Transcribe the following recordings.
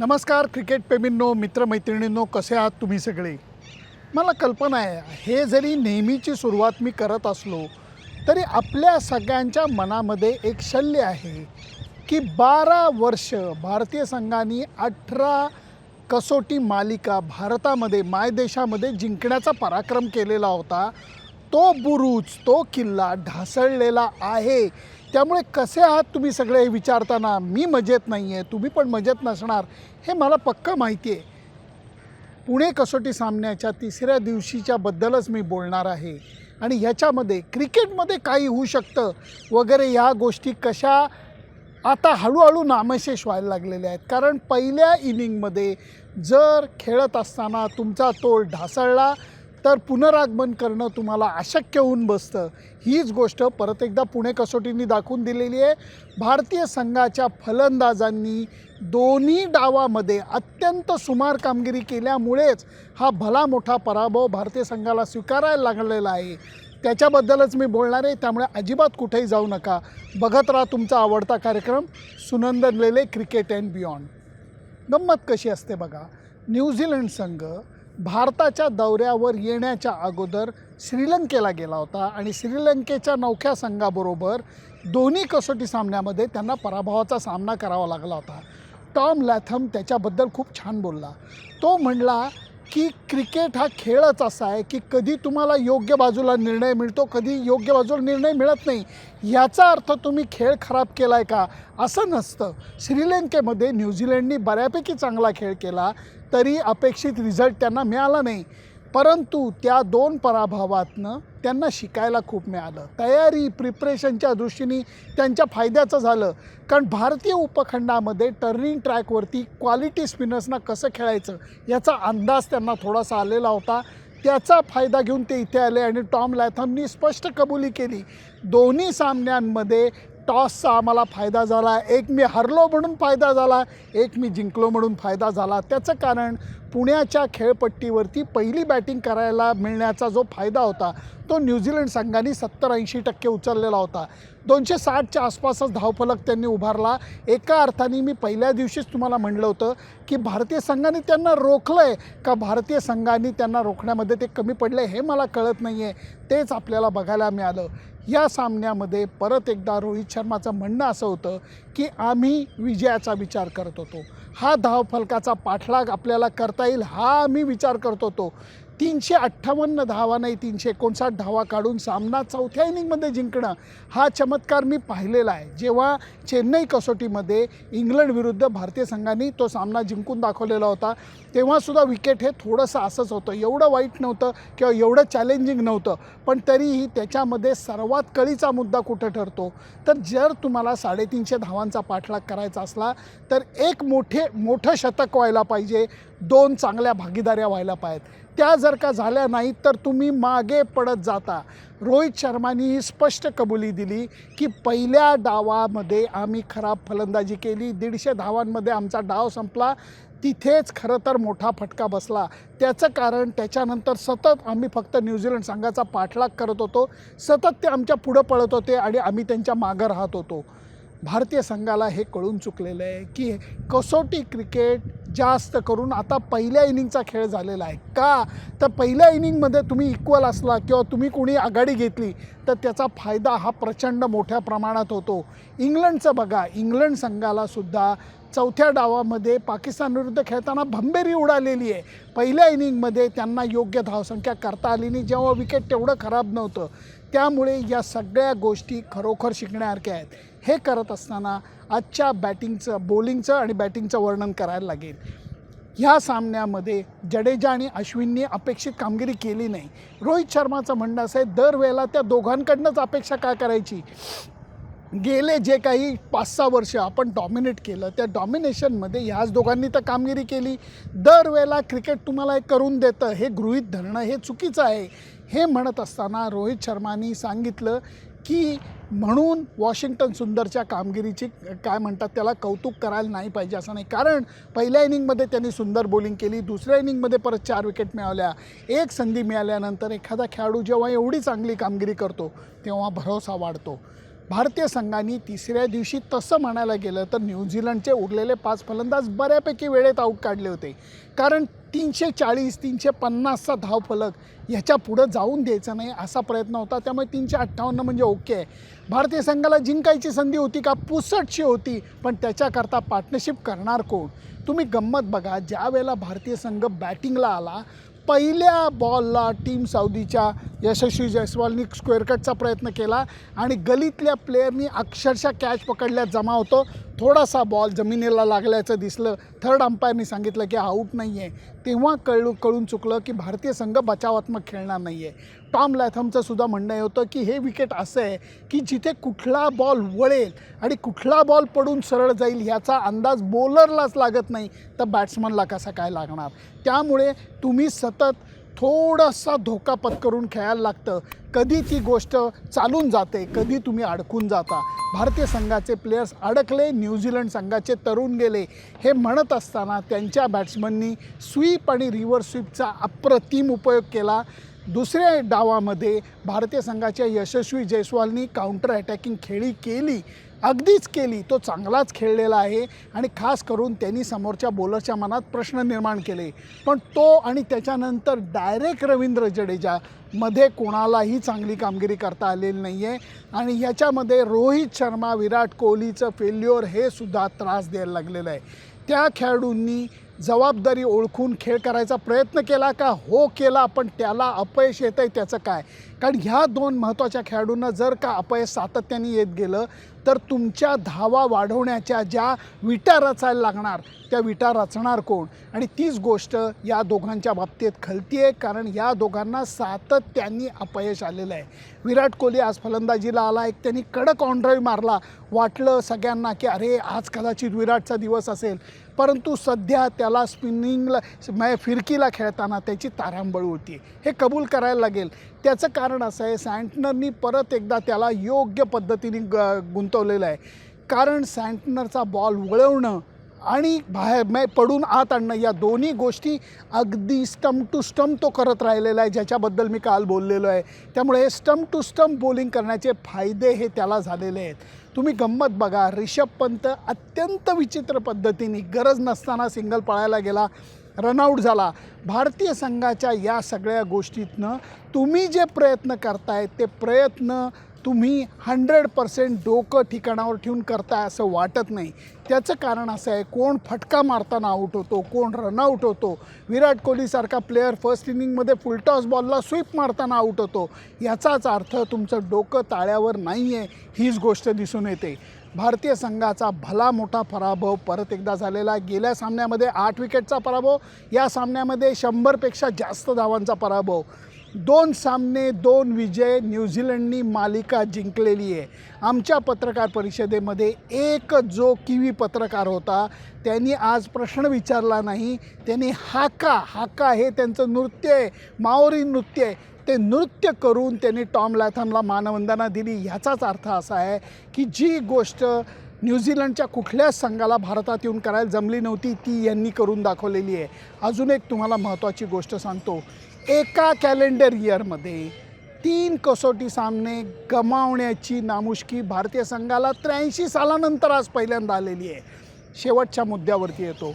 नमस्कार क्रिकेट प्रेमींनो मित्रमैत्रिणींनो कसे आहात तुम्ही सगळे? मला कल्पना आहे हे जरी नेहमीची सुरुवात मी करत असलो तरी आपल्या सगळ्यांच्या मनामध्ये एक शल्य आहे की बारा वर्ष भारतीय संघाने अठरा कसोटी मालिका भारतामध्ये मायदेशामध्ये जिंकण्याचा पराक्रम केलेला होता. तो बुरुज तो किल्ला ढासळलेला आहे. त्यामुळे कसे आहात तुम्ही सगळे हे विचारताना? मी मजेत नाही आहे तुम्ही पण मजेत नसणार हे मला पक्क माहिती आहे पुणे कसोटी सामन्याच्या तिसऱ्या दिवशीच्या बद्दलच मी बोलणार आहे. आणि ह्याच्यामध्ये क्रिकेटमध्ये काही होऊ शकतं. वगैरे ह्या गोष्टी कशा आता हळूहळू नामशेष व्हायला लागलेल्या आहेत. कारण पहिल्या इनिंगमध्ये जर खेळत असताना तुमचा तोल ढासळला तर पुनरागमन करणं तुम्हाला अशक्य होऊन बसतं. हीच गोष्ट परत एकदा पुणे कसोटींनी दाखवून दिलेली आहे. भारतीय संघाच्या फलंदाजांनी दोन्ही डावामध्ये अत्यंत सुमार कामगिरी केल्यामुळेच हा भला मोठा पराभव भारतीय संघाला स्वीकारायला लागलेला आहे. त्याच्याबद्दलच मी बोलणार आहे. त्यामुळे अजिबात कुठेही जाऊ नका. बघत राहा तुमचा आवडता कार्यक्रम सुनंदनलेले क्रिकेट अँड बियॉन्ड. गंमत कशी असते बघा. न्यूझीलंड संघ भारताच्या दौऱ्यावर येण्याच्या अगोदर श्रीलंकेला गेला होता आणि श्रीलंकेच्या नौख्या संघाबरोबर दोन्ही कसोटी सामन्यामध्ये त्यांना पराभवाचा सामना करावा लागला होता. टॉम लॅथम त्याच्याबद्दल खूप छान बोलला. तो म्हणला की क्रिकेट हा खेळच असा आहे की कधी तुम्हाला योग्य बाजूला निर्णय मिळतो कधी योग्य बाजूला निर्णय मिळत नाही. याचा अर्थ तुम्ही खेळ खराब केला आहे का? असं नसतं. श्रीलंकेमध्ये न्यूझीलंडनी बऱ्यापैकी चांगला खेळ केला तरी अपेक्षित रिझल्ट त्यांना मिळाला नाही. परंतु त्या दोन पराभवातनं त्यांना शिकायला खूप मिळालं. तयारी प्रिपरेशनच्या दृष्टीने त्यांच्या फायद्याचं झालं. कारण भारतीय उपखंडामध्ये टर्निंग ट्रॅकवरती क्वालिटी स्पिनर्सना कसं खेळायचं याचा अंदाज त्यांना थोडासा आलेला होता. त्याचा फायदा घेऊन ते इथे आले आणि टॉम लॅथमनी स्पष्ट कबुली केली. दोन्ही सामन्यांमध्ये टॉसचा आम्हाला फायदा झाला. एक मी हरलो म्हणून फायदा झाला. एक मी जिंकलो म्हणून फायदा झाला. त्याचं कारण पुण्याच्या खेळपट्टीवरती पहिली बॅटिंग करायला मिळण्याचा जो फायदा होता तो न्यूझीलंड संघाने सत्तर ऐंशी टक्के उचललेला होता. दोनशे साठच्या आसपासच धावफलक त्यांनी उभारला. एका अर्थाने मी पहिल्या दिवशीच तुम्हाला म्हणलं होतं की भारतीय संघाने त्यांना रोखलं आहे का भारतीय संघाने त्यांना रोखण्यामध्ये ते कमी पडले हे मला कळत नाही आहे तेच आपल्याला बघायला मिळालं. या सामन्यामध्ये परत एकदा रोहित शर्माचं म्हणणं असं होतं की आम्ही विजयाचा विचार करत होतो. हा धावफलकाचा पाठलाग आपल्याला करता येईल हा आम्ही विचार करत होतो. तीनशे अठ्ठावन्न धावा नाही तीनशे एकोणसाठ धावा काढून सामना चौथ्या इनिंगमध्ये जिंकणं हा चमत्कार मी पाहिलेला आहे. जेव्हा चेन्नई कसोटीमध्ये इंग्लंड विरुद्ध भारतीय संघाने तो सामना जिंकून दाखवलेला होता तेव्हासुद्धा विकेट हे थोडंसं असंच होतं. एवढं वाईट नव्हतं किंवा एवढं चॅलेंजिंग नव्हतं पण तरीही त्याच्यामध्ये सर्वात कळीचा मुद्दा कुठं ठरतो? तर जर तुम्हाला साडेतीनशे धावांचा पाठलाग करायचा असला तर एक मोठे मोठं शतक व्हायला पाहिजे. दोन चांगल्या भागीदाऱ्या व्हायला पाहिजेत. त्या जर का झाल्या नाहीत तर तुम्ही मागे पडत जाता. रोहित शर्मानी ही स्पष्ट कबुली दिली की पहिल्या डावामध्ये आम्ही खराब फलंदाजी केली. दीडशे धावांमध्ये आमचा डाव संपला. तिथेच खरं तर मोठा फटका बसला. त्याचं कारण त्याच्यानंतर सतत आम्ही फक्त न्यूझीलंड संघाचा पाठलाग करत होतो. सतत ते आमच्या पुढं पळत होते आणि आम्ही त्यांच्या मागं राहत होतो. भारतीय संघाला हे कळून चुकलेलं आहे की कसोटी क्रिकेट जास्त करून आता पहिल्या इनिंगचा खेळ झालेला आहे. का? तर पहिल्या इनिंगमध्ये तुम्ही इक्वल असला किंवा तुम्ही कोणी आघाडी घेतली तर त्याचा फायदा हा प्रचंड मोठ्या प्रमाणात होतो. इंग्लंडचं बघा इंग्लंड संघाला सुद्धा चौथ्या डावामध्ये पाकिस्तानविरुद्ध खेळताना भंबेरी उडालेली आहे. पहिल्या इनिंगमध्ये त्यांना योग्य धावसंख्या करता आली नाही जेव्हा विकेट तेवढं खराब नव्हतं. त्यामुळे या सगळ्या गोष्टी खरोखर शिकण्यासारख्या आहेत. हे करत असताना आजच्या बॅटिंगचं बॉलिंगचं आणि बॅटिंगचं वर्णन करायला लागेल. ह्या सामन्यामध्ये जडेजा आणि अश्विननी अपेक्षित कामगिरी केली नाही. रोहित शर्माचं म्हणणं असं आहे दरवेळेला त्या दोघांकडनंच अपेक्षा काय करायची? गेले जे काही पाच सहा वर्ष आपण डॉमिनेट केलं त्या डॉमिनेशनमध्ये ह्याच दोघांनी तर कामगिरी केली. दरवेळेला क्रिकेट तुम्हाला हे करून देतं हे गृहीत धरणं हे चुकीचं आहे. हे म्हणत असताना रोहित शर्मानी सांगितलं की म्हणून वॉशिंग्टन सुंदरच्या कामगिरीची काय म्हणतात त्याला कौतुक करायला नाही पाहिजे असं नाही. कारण पहिल्या इनिंगमध्ये त्यांनी सुंदर बॉलिंग केली दुसऱ्या इनिंगमध्ये परत चार विकेट मिळवल्या एक संधी मिळाल्यानंतर एखादा खेळाडू जेव्हा एवढी चांगली कामगिरी करतो तेव्हा भरोसा वाढतो. भारतीय संघाने तिसऱ्या दिवशी तसं म्हणायला गेलं तर न्यूझीलंडचे उरलेले पाच फलंदाज बऱ्यापैकी वेळेत आऊट काढले होते. कारण तीनशे चाळीस तीनशे पन्नासचा धावफलक ह्याच्या पुढं जाऊन द्यायचा नाही असा प्रयत्न होता. त्यामुळे तीनशे अठ्ठावन्न म्हणजे ओके आहे. भारतीय संघाला जिंकायची संधी होती का? पुसटशी होती पण त्याच्याकरता पार्टनरशिप करणार कोण? तुम्ही गंमत बघा ज्या वेळेला भारतीय संघ बॅटिंगला आला पहिल्या बॉलला टीम साऊदीच्या यशस्वी जयस्वालनी स्क्वेअर कटचा प्रयत्न केला आणि गलीतल्या प्लेयरनी अक्षरशः कॅच पकडल्यात जमा होतो. थोडासा बॉल जमिनीला लागल्याचं दिसलं. थर्ड अंपायरनी सांगितलं की आऊट नाही आहे तेव्हा कळू कळून चुकलं की भारतीय संघ बचावात्मक खेळणार नाही आहे टॉम लॅथमचं सुद्धा म्हणणं हे होतं की हे विकेट असं आहे की जिथे कुठला बॉल वळेल आणि कुठला बॉल पडून सरळ जाईल ह्याचा अंदाज बॉलरलाच लागत नाही तर बॅट्समनला कसा काय लागणार? त्यामुळे तुम्ही सतत थोडासा धोका पत्करून खेळायला लागतं. कधी ती गोष्ट चालून जाते कधी तुम्ही अडकून जाता. भारतीय संघाचे प्लेयर्स अडकले न्यूझीलंड संघाचे तरुण गेले. हे म्हणत असताना त्यांच्या बॅट्समननी स्वीप आणि रिव्हर्स स्वीपचा अप्रतिम उपयोग केला. दुसऱ्या डावामध्ये भारतीय संघाच्या यशस्वी जयस्वालनी काउंटर अटॅकिंग खेळी केली. अगदीच केली. तो चांगलाच खेळलेला आहे आणि खास करून त्यांनी समोरच्या बॉलरच्या मनात प्रश्न निर्माण केले. पण तो आणि त्याच्यानंतर डायरेक्ट रवींद्र जडेजा मध्ये कोणालाही चांगली कामगिरी करता आलेली नाही आहे आणि ह्याच्यामध्ये रोहित शर्मा विराट कोहलीचं फेल्युअर हे सुद्धा त्रास द्यायला लागलेलं आहे. त्या खेळाडूंनी जबाबदारी ओळखून खेळ करायचा प्रयत्न केला का? हो केला पण त्याला अपयश येतं आहे त्याचं काय? कारण ह्या दोन महत्त्वाच्या खेळाडूंना जर का अपयश सातत्याने येत गेलं तर तुमच्या धावा वाढवण्याच्या ज्या विटा रचायला लागणार त्या विटा रचणार कोण? आणि तीच गोष्ट या दोघांच्या बाबतीत खलती आहे कारण या दोघांना सातत्याने अपयश आलेलं आहे. विराट कोहली आज फलंदाजीला आला एक त्यांनी कडक ऑनड्राईव्ह मारला. वाटलं सगळ्यांना की अरे आज कदाचित विराटचा दिवस असेल. परंतु सध्या त्याला स्पिनिंगला फिरकीला खेळताना त्याची तारांबळ होती. हे कबूल करायला लागेल. त्याचं कारण असं आहे सँटनरनी परत एकदा त्याला योग्य पद्धतीने ग गुंतवलेलं आहे. कारण सँटनरचा बॉल वळवणं आणि बाहेर मै पडून आत आणणं या दोन्ही गोष्टी अगदी स्टम्प टू स्टम्प तो करत राहिलेला आहे ज्याच्याबद्दल मी काल बोललेलो आहे. त्यामुळे हे स्टम्प टू स्टम्प बॉलिंग करण्याचे फायदे हे त्याला झालेले आहेत. तुम्ही गंमत बघा रिषभ पंत अत्यंत विचित्र पद्धतीने गरज नसताना सिंगल पळायला गेला. रनआउट झाला. भारतीय संघाच्या या सगळ्या गोष्टीतनं तुम्ही जे प्रयत्न करताय ते प्रयत्न तुम्ही हंड्रेड पर्सेंट डोकं ठिकाणावर ठेवून करताय असं वाटत नाही. त्याचं कारण असं आहे कोण फटका मारताना आऊट होतो कोण रनआउट होतो. विराट कोहलीसारखा प्लेअर फर्स्ट इनिंगमध्ये फुलटॉस बॉलला स्वीप मारताना आऊट होतो. याचाच अर्थ तुमचं डोकं ताळ्यावर नाही आहे हीच गोष्ट दिसून येते. भारतीय संघाचा भला मोठा पराभव परत एकदा झालेला गेल्या सामन्यामध्ये आठ विकेटचा पराभव या सामन्यामध्ये शंभरपेक्षा जास्त धावांचा पराभव. दोन सामने दोन विजय न्यूझीलंडनी मालिका जिंकलेली आहे. आमच्या पत्रकार परिषदेमध्ये एक जो किवी पत्रकार होता त्यांनी आज प्रश्न विचारला नाही. त्यांनी हाका हाका हे त्यांचं नृत्य आहे माओरी नृत्य आहे. ते नृत्य करून त्यांनी टॉम लॅथमला मानवंदना दिली. ह्याचाच अर्थ असा आहे की जी गोष्ट न्यूझीलंडच्या कुठल्याच संघाला भारतात येऊन करायला जमली नव्हती ती यांनी करून दाखवलेली आहे. अजून एक तुम्हाला महत्त्वाची गोष्ट सांगतो. एका कॅलेंडर इयरमध्ये तीन कसोटी सामने गमावण्याची नामुष्की भारतीय संघाला त्र्याऐंशी सालानंतर आज पहिल्यांदा आलेली आहे. शेवटच्या मुद्द्यावरती येतो.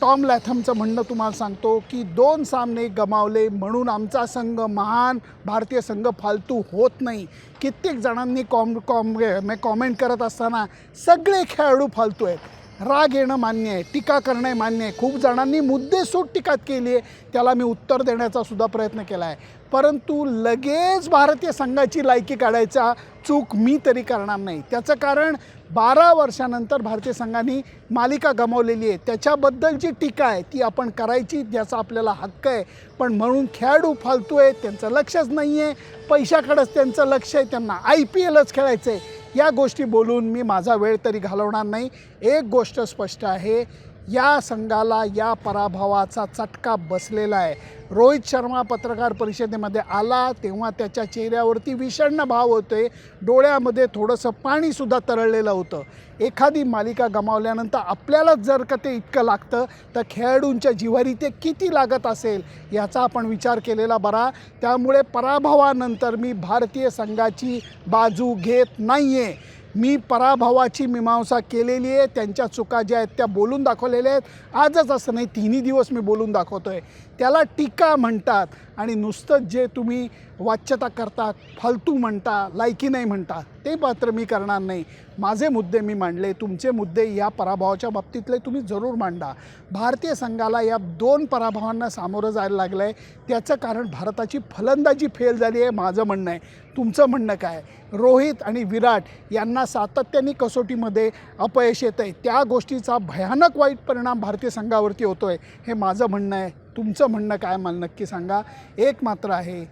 टॉम लॅथमचं म्हणणं तुम्हाला सांगतो की दोन सामने गमावले म्हणून आमचा संघ महान भारतीय संघ फालतू होत नाही. कित्येक जणांनी कॉम कॉम कॉमेंट करत असताना सगळे खेळाडू फालतू आहेत. राग येणं मान्य आहे टीका करणं मान्य आहे. खूप जणांनी मुद्देसूद टीका केली आहे त्याला मी उत्तर देण्याचा सुद्धा प्रयत्न केला आहे. परंतु लगेच भारतीय संघाची लायकी काढायचा चूक मी तरी करणार नाही. त्याचं कारण बारा वर्षानंतर भारतीय संघाने मालिका गमावलेली आहे. त्याच्याबद्दल जी टीका आहे ती आपण करायची ज्याचा आपल्याला हक्क आहे. पण म्हणून खेळाडू फालतू आहे त्यांचं लक्षच नाही आहे पैशाकडंच त्यांचं लक्ष आहे त्यांना आय पी एलच खेळायचं आहे या गोष्टी बोलून मी माझा वेळ तरी घालवणार नाही. एक गोष्ट स्पष्ट आहे या संघाला या पराभवाचा चटका बसलेला आहे. रोहित शर्मा पत्रकार परिषदेमध्ये आला तेव्हा त्याच्या चेहऱ्यावरती विषण्ण भाव होते डोळ्यामध्ये थोडंसं पाणीसुद्धा तरळलेलं होतं. एखादी मालिका गमावल्यानंतर आपल्यालाच जर का ते इतकं लागतं तर खेळाडूंच्या जिवारी ते किती लागत असेल याचा आपण विचार केलेला बरा. त्यामुळे पराभवानंतर मी भारतीय संघाची बाजू घेत नाही आहे मी पराभवाची मीमांसा केलेली आहे त्यांच्या चुका ज्या आहेत त्या बोलून दाखवलेल्या आहेत. आजच असं नाही तिन्ही दिवस मी बोलून दाखवतो आहे त्याला टीका म्हणतात आणि नुसतंच जे तुम्ही वाच्यता करता फालतू म्हणता लायकी नाही म्हणता ते मात्र मी करणार नाही. माझे मुद्दे मी मांडले. तुमचे मुद्दे या पराभवाच्या बाबतीतले तुम्ही जरूर मांडा. भारतीय संघाला या दोन पराभवांना सामोरं जायला लागलं आहे त्याचं कारण भारताची फलंदाजी फेल झाली आहे माझं म्हणणं आहे. तुमचं म्हणणं काय? रोहित आणि विराट यांना सातत्याने कसोटीमध्ये अपयश येतं आहे त्या गोष्टीचा भयानक वाईट परिणाम भारतीय संघावरती होतो आहे हे माझं म्हणणं आहे. तुमचं म्हणणं काय मला नक्की सांगा. एक मात्र आहे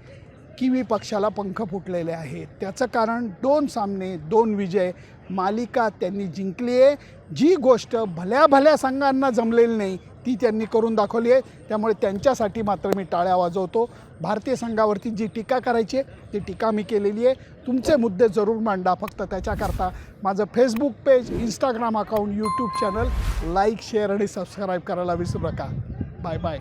किवी पक्षाला पंख फुटलेले आहेत. त्याचं कारण दोन सामने दोन विजय. मालिका त्यांनी जिंकली आहे. जी गोष्ट भल्या भल्या संघांना जमलेली नाही ती त्यांनी करून दाखवली आहे. त्यामुळे त्यांच्यासाठी मात्र मी टाळ्या वाजवतो. भारतीय संघावरती जी टीका करायची आहे ती टीका मी केलेली आहे. तुमचे मुद्दे जरूर मांडा. फक्त त्याच्याकरता माझं Facebook page Instagram account YouTube channel like share आणि सबस्क्राईब करायला विसरू नका. Bye bye